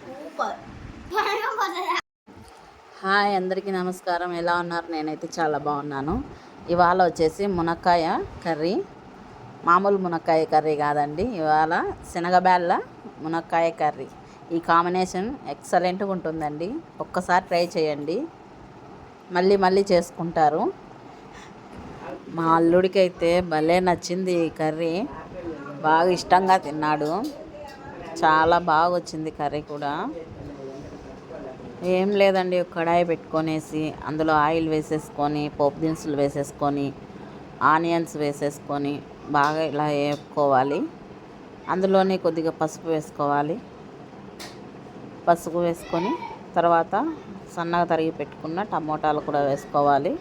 Super. Hi అందరికీ నమస్కారం. ఎలా ఉన్నారు? నేనైతే చాలా బాగున్నాను. ఇవాళ వచ్చేసి మునక్కాయ కర్రీ. మామూలు మునక్కాయ కర్రీ కాదండి. ఇవాళ శనగబేళ్ళ మునక్కాయ కర్రీ. ఈ కాంబినేషన్ ఎక్సలెంట్గా ఉంటుందండి. ఒక్కసారి ట్రై చేయండి. మళ్ళీ మళ్ళీ చేసుకుంటారు. మా అల్లుడికైతే భలే నచ్చింది ఈ కర్రీ. బాగా ఇష్టంగా తిన్నాడు. చాలా బాగా వచ్చింది కర్రీ కూడా. ఏం లేదండి కడాయి పెట్టుకొనేసి అందులో ఆయిల్ వేసేసుకొని పోపు దినుసులు వేసేసుకొని ఆనియన్స్ వేసేసుకొని బాగా ఇలా వేపుకోవాలి. అందులోనే కొద్దిగా పసుపు వేసుకోవాలి. పసుపు వేసుకొని తర్వాత సన్నగా తరిగి పెట్టుకున్న టమోటాలు కూడా వేసుకోవాలి.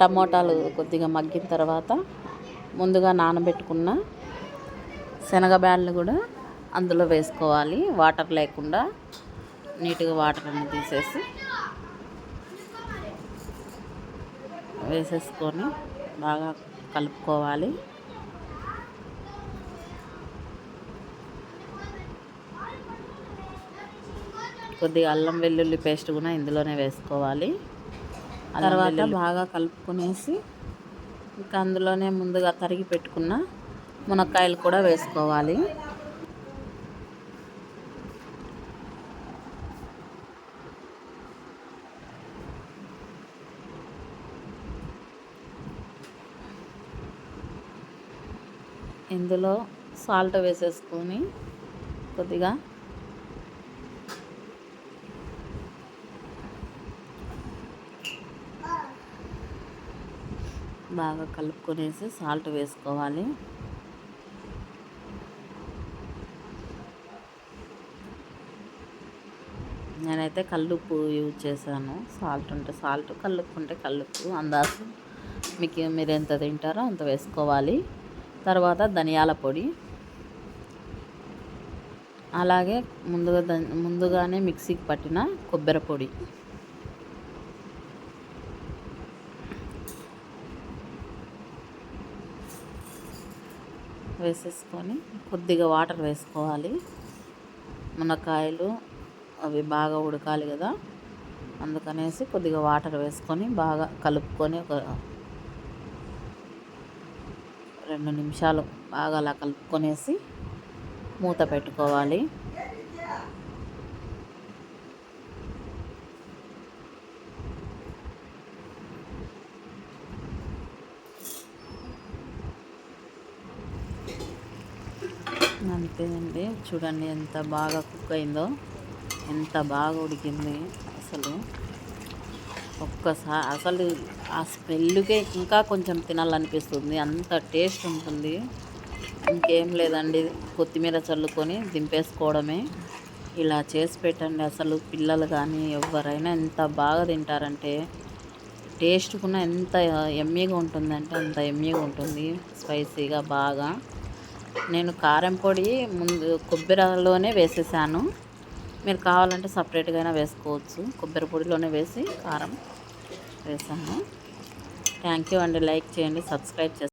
టమోటాలు కొద్దిగా మగ్గిన తర్వాత ముందుగా నానబెట్టుకున్న శనగబ్యాళ్ళు కూడా అందులో వేసుకోవాలి. వాటర్ లేకుండా నీట్గా వాటర్ అన్ని తీసేసి వేసేసుకొని బాగా కలుపుకోవాలి. కొద్దిగా అల్లం వెల్లుల్లి పేస్ట్ కూడా ఇందులోనే వేసుకోవాలి. తర్వాత బాగా కలుపుకునేసి ఇంకా అందులోనే ముందుగా తరిగి పెట్టుకున్న మునక్కాయలు కూడా వేసుకోవాలి. ఇందులో సాల్ట్ వేసేసుకొని కొద్దిగా బాగా కలుపుకొనేసి సాల్ట్ వేసుకోవాలి. నేనైతే కల్లుప్పు యూజ్ చేశాను. సాల్ట్ ఉంటే సాల్ట్ కల్లుప్పు ఉంటే కల్లుప్పు అందాజు. మీకు మీరు ఎంత తింటారో అంత వేసుకోవాలి. తర్వాత ధనియాల పొడి. అలాగే ముందుగా ముందుగానే మిక్సీకి పట్టిన కొబ్బరి పొడి. వేసేసుకొని కొద్దిగా వాటర్ వేసుకోవాలి. మునక్కాయలు అవి బాగా ఉడకాలి కదా. అందుకనేసి కొద్దిగా వాటర్ వేసుకొని బాగా కలుపుకొని ఒక రెండు నిమిషాలు బాగా అలా కలుపుకొనేసి మూత పెట్టుకోవాలి. అంతేనండి. చూడండి ఎంత బాగా కుక్ అయిందో. ఎంత బాగా ఉడికింది అసలు. ఒక్కసారి అసలు ఆ స్మెల్కే ఇంకా కొంచెం తినాలనిపిస్తుంది. అంత టేస్ట్ ఉంటుంది. ఇంకేం లేదండి. కొత్తిమీర చల్లుకొని దింపేసుకోవడమే. ఇలా చేసి పెట్టండి. అసలు పిల్లలు కానీ ఎవరైనా ఎంత బాగా తింటారంటే టేస్ట్ కూడా ఎంత ఎమ్మీగా ఉంటుందంటే అంత ఎమ్మీగా ఉంటుంది. స్పైసీగా బాగా. నేను కారం పొడి ముందు కొబ్బరిలోనే వేసేసాను. మీరు కావాలంటే సపరేట్గా అయినా వేసుకోవచ్చు. కొబ్బరి పొడిలోనే వేసి కారం వేసాను. థ్యాంక్ యూ అండి. లైక్ చేయండి సబ్స్క్రైబ్ చేసి